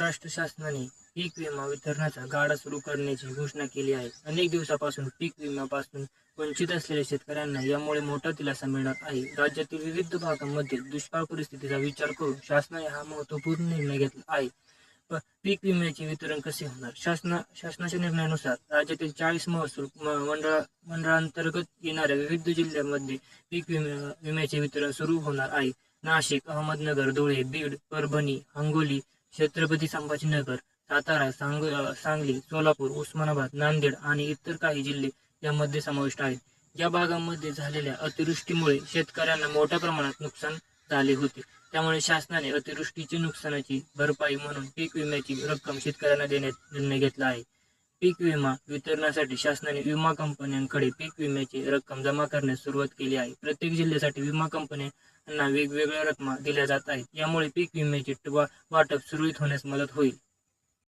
महाराष्ट्र शासनाने पीक विमा वितरणाचा गाडा सुरू करण्याची घोषणा केली आहे. अनेक दिवसापासून पीक विम्यापासून वंचित असलेल्या शेतकऱ्यांना यामुळे मोठा दिलासा मिळणार आहे. राज्यातील विविध भागांमध्ये दुष्काळ परिस्थितीचा विचार करून शासनाने हा महत्त्वपूर्ण निर्णय घेतला आहे. पीक विम्याचे वितरण कसे होणार? शासना शासनाच्या निर्णयानुसार राज्यातील चाळीस महसूल मंडळा मंडळांतर्गत येणाऱ्या विविध जिल्ह्यांमध्ये पीक विम्या विम्याचे वितरण सुरू होणार आहे. नाशिक अहमदनगर धुळे बीड परभणी हिंगोली छत्रपती संभाजीनगर सातारा सांग सांगली सोलापूर उस्मानाबाद नांदेड आणि इतर काही जिल्हे यामध्ये समाविष्ट आहेत. या भागांमध्ये झालेल्या अतिवृष्टीमुळे शेतकऱ्यांना मोठ्या प्रमाणात नुकसान झाले होते. त्यामुळे शासनाने अतिवृष्टीची नुकसानाची भरपाई म्हणून पीक विम्याची रक्कम शेतकऱ्यांना देण्यात निर्णय घेतला आहे. पीक विमा वितरणासाठी शासनाने विमा कंपन्यांकडे पीक विम्याची रक्कम जमा करण्यास सुरुवात केली आहे. प्रत्येक जिल्ह्यासाठी विमा कंपन्या यांना वेगवेगळ्या रकमा दिल्या जात आहेत. यामुळे पीक विम्याचे वाटप सुरळीत होण्यास मदत होईल.